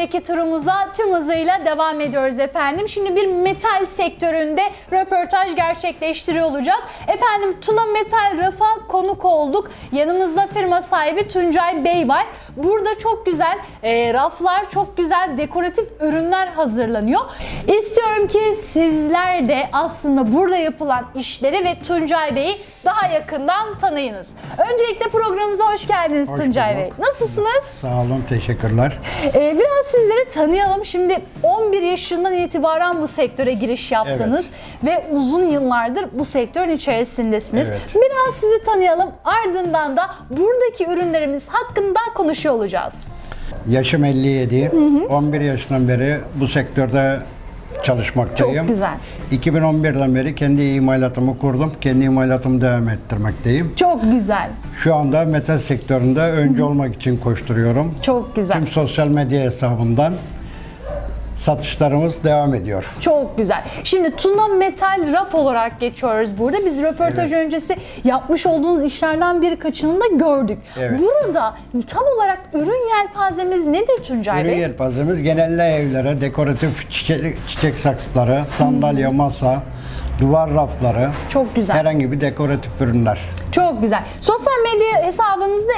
İzmir'deki turumuza tüm hızıyla devam ediyoruz efendim. Şimdi bir metal sektöründe röportaj gerçekleştiriyor olacağız. Efendim Tuna Metal Raf'a konuk olduk. Yanımızda firma sahibi Tuncay Bey var. Burada çok güzel e, raflar, çok güzel dekoratif ürünler hazırlanıyor. İstiyorum ki sizler de aslında burada yapılan işleri ve Tuncay Bey'i daha yakından tanıyınız. Öncelikle programımıza hoş geldiniz Hoş Tuncay bulduk. Bey. Nasılsınız? Sağ olun, teşekkürler. Ee, biraz sizleri tanıyalım. Şimdi 11 yaşından itibaren bu sektöre giriş yaptınız ve uzun yıllardır bu sektörün içerisindesiniz. Evet. Biraz sizi tanıyalım. Ardından da buradaki ürünlerimiz hakkında konuşuyor olacağız. Yaşım 57. 11 yaşından beri bu sektörde çalışmaktayım. Çok güzel. 2011'den beri kendi imalatımı kurdum. Kendi imalatımı devam ettirmekteyim. Çok güzel. Şu anda metal sektöründe önce olmak için koşturuyorum. Çok güzel. Tüm sosyal medya hesabından satışlarımız devam ediyor. Çok güzel. Şimdi Tuna Metal Raf olarak geçiyoruz burada. Biz röportaj öncesi yapmış olduğunuz işlerden birkaçını da gördük. Evet. Burada tam olarak ürün yelpazemiz nedir Tuncay Ürün Bey? yelpazemiz genelde evlere dekoratif çiçek, çiçek saksıları, sandalye, masa, duvar rafları, Çok güzel. herhangi bir dekoratif ürünler. Çok güzel. Sosyal medya hesabınızda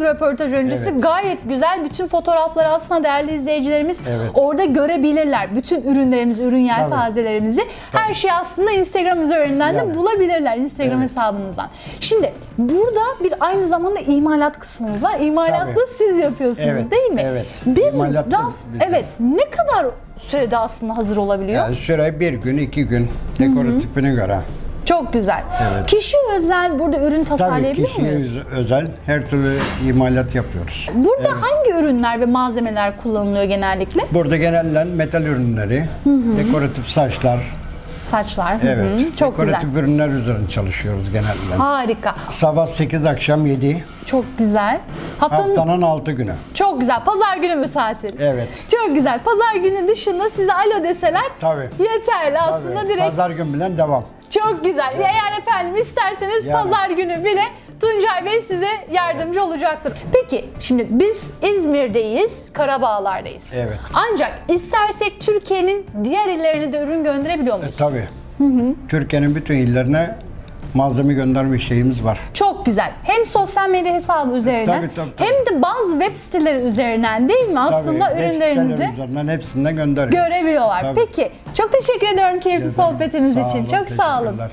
inceledik röportaj öncesi. Evet. Gayet güzel. Bütün fotoğrafları aslında değerli izleyicilerimiz Evet. orada görebilirler. Bütün ürünlerimizi, ürün yelpazelerimizi. Her şeyi aslında Instagram üzerinden de bulabilirler Instagram Evet. hesabınızdan. Şimdi burada bir aynı zamanda imalat kısmımız var. İmalatı Tabii. da siz yapıyorsunuz Evet, değil mi? evet. Bir İmalat raf evet ne kadar sürede aslında hazır olabiliyor? Yani süre bir gün, iki gün dekoratifine göre. Çok güzel. Evet. Kişi özel burada ürün Tabii tasarlayabiliyor kişiye muyuz? öz- özel her türlü imalat yapıyoruz. Burada hangi ürünler ve malzemeler kullanılıyor genellikle? Burada genelde metal ürünleri, dekoratif saçlar, Saçlar. Hı hı. evet. Çok güzel. dekoratif ürünler üzerine çalışıyoruz genelde. Harika. Sabah 8 akşam 7, Çok güzel. Haftanın haftanın 6 günü. Çok güzel. Pazar günü mü tatil? Evet. Çok güzel. Pazar günü dışında size alo deseler Tabii. yeterli aslında Tabii. direkt. Pazar gün bilen devam. Çok güzel. Eğer efendim isterseniz Yani. pazar günü bile Tuncay Bey size yardımcı olacaktır. Peki şimdi biz İzmir'deyiz, Karabağlar'dayız. Evet. Ancak istersek Türkiye'nin diğer illerine de ürün gönderebiliyor muyuz? Tabii. Türkiye'nin bütün illerine malzeme gönderme şeyimiz var. Çok güzel. Hem sosyal medya hesabı üzerinden Tabii, tabii, tabii. hem de bazı web siteleri üzerinden değil mi aslında Tabii, web ürünlerinizi siteleri üzerinden hepsinden gönderiyoruz. görebiliyorlar. Tabii. Peki çok teşekkür ediyorum keyifli Ederim. sohbetiniz Sağ için. olun, Çok sağ olun. teşekkürler.